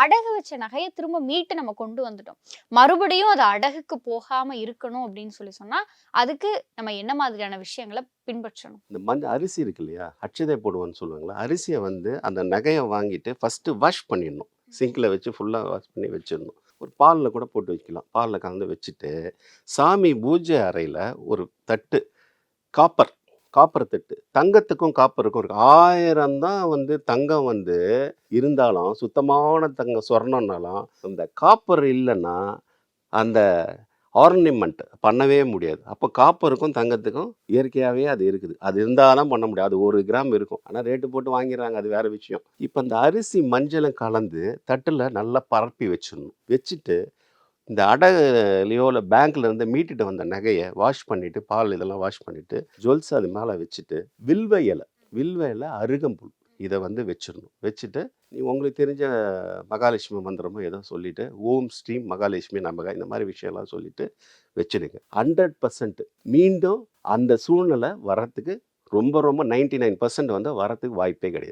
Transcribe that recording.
அடகு வச்ச நகையை திரும்ப மீட்டு நம்ம கொண்டு வந்துட்டோம். மறுபடியும் அது அடகுக்கு போகாம இருக்கணும் அப்படின்னு சொல்லி சொன்னா அதுக்கு நம்ம என்ன மாதிரியான விஷயங்களை பின்பற்றணும்? இந்த மஞ்ச அரிசி இருக்கு இல்லையா? அச்சதை போடுவோன்னு சொல்லுவாங்களா? அரிசியை வந்து அந்த நகையை வாங்கிட்டு ஃபஸ்ட்டு வாஷ் பண்ணிடணும். சிங்கில் வச்சு ஃபுல்லாக வாஷ் பண்ணி வச்சிடணும். ஒரு பாலில் கூட போட்டு வைக்கலாம். பாலில் கலந்து வச்சுட்டு சாமி பூஜை அறையில் ஒரு தட்டு காப்பர் காப்பர் தட்டு. தங்கத்துக்கும் காப்பருக்கும் இருக்கு. ஆயிரம் தான் வந்து தங்கம் வந்து இருந்தாலும் சுத்தமான தங்கம் சொர்ணம்னாலும் அந்த காப்பர் இல்லைன்னா அந்த ஆர்னிமெண்ட் பண்ணவே முடியாது. அப்போ காப்பருக்கும் தங்கத்துக்கும் இயற்கையாகவே அது இருக்குது. அது இருந்தாலும் பண்ண முடியாது. அது ஒரு கிராம் இருக்கும். ஆனால் ரேட்டு போட்டு வாங்கிடுறாங்க. அது வேறு விஷயம். இப்போ அந்த அரிசி மஞ்சளும் கலந்து தட்டில் நல்லா பரப்பி வச்சிடணும். வச்சுட்டு இந்த அடகுலையோ இல்லை பேங்க்ல இருந்து மீட்டுட்டு வந்த நகையை வாஷ் பண்ணிட்டு பால் இதெல்லாம் வாஷ் பண்ணிட்டு ஜுவல்ஸ் அது மேலே வச்சுட்டு வில்வ இலை வில்வ இலை அருகம்புல் இதை வந்து வச்சிடணும். வச்சுட்டு நீ உங்களுக்கு தெரிஞ்ச மகாலட்சுமி மந்திரமோ ஏதோ சொல்லிட்டு ஓம் ஸ்ரீம் மகாலட்சுமி நமக இந்த மாதிரி விஷயம்லாம் சொல்லிட்டு வச்சுடுங்க. ஹண்ட்ரட் பர்சன்ட் மீண்டும் அந்த சூழ்நிலை வரத்துக்கு ரொம்ப ரொம்ப நைன்டி நைன் பர்சன்ட் வந்து வரத்துக்கு வாய்ப்பே கிடையாது.